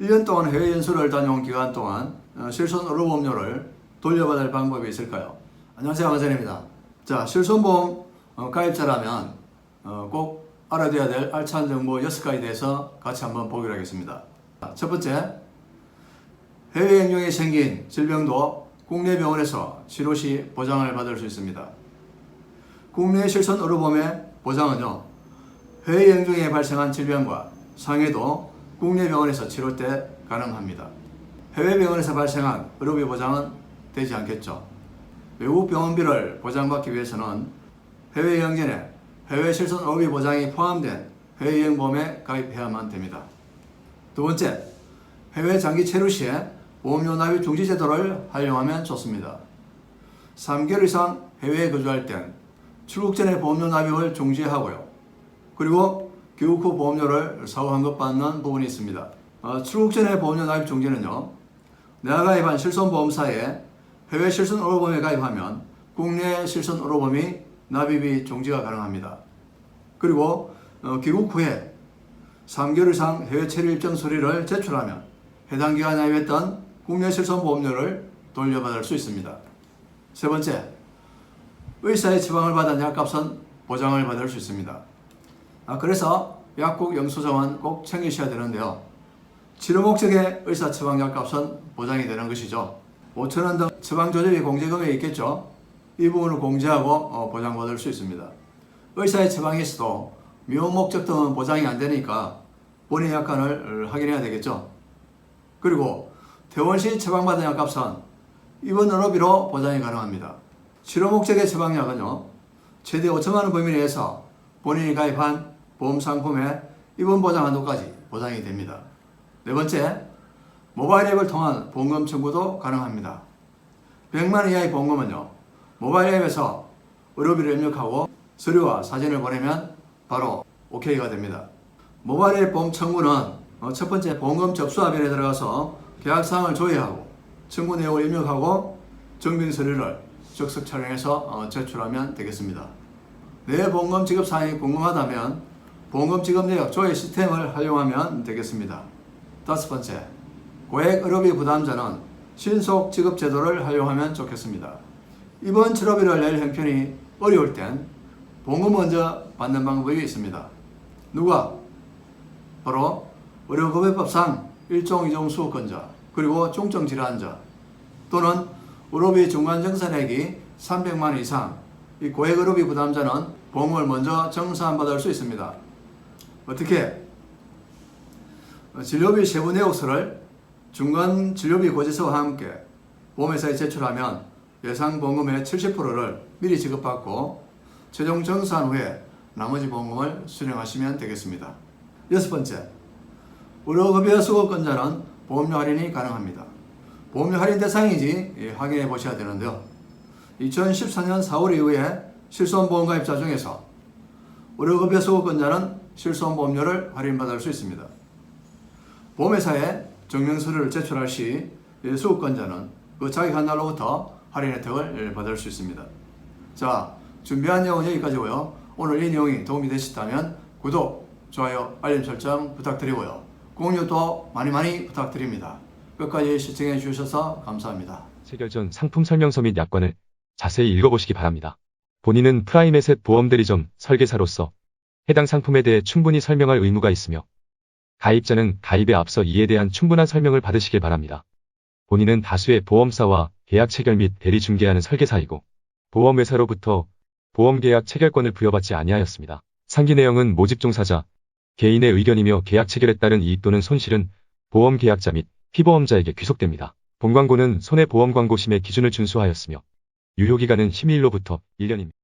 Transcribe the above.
1년 동안 해외 연수를 다녀온 기간 동안 어, 실손 의료보험료를 돌려받을 방법이 있을까요? 안녕하세요. 강선입니다. 자, 실손보험 어, 가입자라면 어, 꼭 알아둬야 될 알찬 정보 6가지에 대해서 같이 한번 보기로 하겠습니다. 자, 첫 번째, 해외 행정에 생긴 질병도 국내 병원에서 치료 시 보장을 받을 수 있습니다. 국내 실손 의료보험의 보장은요, 해외 행정에 발생한 질병과 상해도 국내 병원에서 치료 때 가능합니다. 해외 병원에서 발생한 의료비 보장은 되지 않겠죠. 외국 병원비를 보장받기 위해서는 해외 여행전에 해외 실손 의료비 보장이 포함된 해외 여행 보험에 가입해야만 됩니다. 두 번째, 해외 장기 체류 시에 보험료 납입 중지 제도를 활용하면 좋습니다. 3개월 이상 해외에 거주할 땐 출국 전에 보험료 납입을 중지하고요. 그리고 귀국 후 보험료를 사후 환급받는 부분이 있습니다. 어, 출국 전에 보험료 납입 중지는요. 내가 가입한 실손보험사에 해외 실손 의료보험에 가입하면 국내 실손 의료보험이 납입이 중지가 가능합니다. 그리고 어, 귀국 후에 3개월 이상 해외 체류 일정 서류를 제출하면 해당 기간 납입했던 국내 실손 보험료를 돌려받을 수 있습니다. 세 번째, 의사의 처방을 받은 약값은 보장을 받을 수 있습니다. 아, 그래서 약국 영수증은 꼭 챙기셔야 되는데요. 치료 목적의 의사 처방 약값은 보장이 되는 것이죠. 5천원 등 처방 조절이 공제 금액이 있겠죠. 이 부분을 공제하고 어, 보장받을 수 있습니다. 의사의 처방이 있어도 미용 목적 등은 보장이 안 되니까 본인 약관을 어, 확인해야 되겠죠. 그리고 퇴원 시 처방받은 약값은 입원 의료비로 보장이 가능합니다. 치료 목적의 처방약은요, 최대 5천만 원 범위 내에서 본인이 가입한 보험 상품의 입원 보장 한도까지 보장이 됩니다. 네 번째, 모바일 앱을 통한 보험금 청구도 가능합니다. 100만 원 이하의 보험금은요, 모바일 앱에서 의료비를 입력하고 서류와 사진을 보내면 바로 OK가 됩니다. 모바일 앱 보험 청구는 어, 첫 번째 보험금 접수 화면에 들어가서 계약사항을 조회하고 청구 내용을 입력하고 증빙 서류를 즉석 촬영해서 어, 제출하면 되겠습니다. 내 보험금 지급 사항이 궁금하다면 보험금 지급 내역 조회 시스템을 활용하면 되겠습니다. 다섯 번째, 고액 의료비 부담자는 신속 지급 제도를 활용하면 좋겠습니다. 이번 치료비를 낼 형편이 어려울 땐 보험금 먼저 받는 방법이 있습니다. 누가? 바로 의료급여법상 일종 이종 수급권자 그리고 중증 질환자 또는 의료비 중간 정산액이 300만 원 이상 이 고액 의료비 부담자는 보험을 먼저 정산받을 수 있습니다. 어떻게? 어, 진료비 세부 내역서를 중간 진료비 고지서와 함께 보험회사에 제출하면 예상 보험금의 70%를 미리 지급받고 최종 정산 후에 나머지 보험금을 수령하시면 되겠습니다. 여섯 번째, 의료급여 수급권자는 보험료 할인이 가능합니다. 보험료 할인 대상인지 예, 확인해 보셔야 되는데요. 2014년 4월 이후에 실손보험 가입자 중에서 의료급여 수급권자는 실손 보험료를 할인받을 수 있습니다. 보험회사에 증명서류를 제출할 시이 수급권자는 그 자격한 날로부터 할인 혜택을 받을 수 있습니다. 자, 준비한 내용은 여기까지고요. 오늘 이 내용이 도움이 되셨다면 구독, 좋아요, 알림 설정 부탁드리고요. 공유도 많이 많이 부탁드립니다. 끝까지 시청해 주셔서 감사합니다. 체결 전 상품 설명서 및 약관을 자세히 읽어보시기 바랍니다. 본인은 프라임에셋 보험대리점 설계사로서 해당 상품에 대해 충분히 설명할 의무가 있으며 가입자는 가입에 앞서 이에 대한 충분한 설명을 받으시길 바랍니다. 본인은 다수의 보험사와 계약 체결 및 대리 중개하는 설계사이고 보험회사로부터 보험계약 체결권을 부여받지 아니하였습니다. 상기 내용은 모집 종사자, 개인의 의견이며 계약 체결에 따른 이익 또는 손실은 보험계약자 및 피보험자에게 귀속됩니다. 본광고는 손해보험광고심의 기준을 준수하였으며 유효기간은 심의일로부터 1년입니다.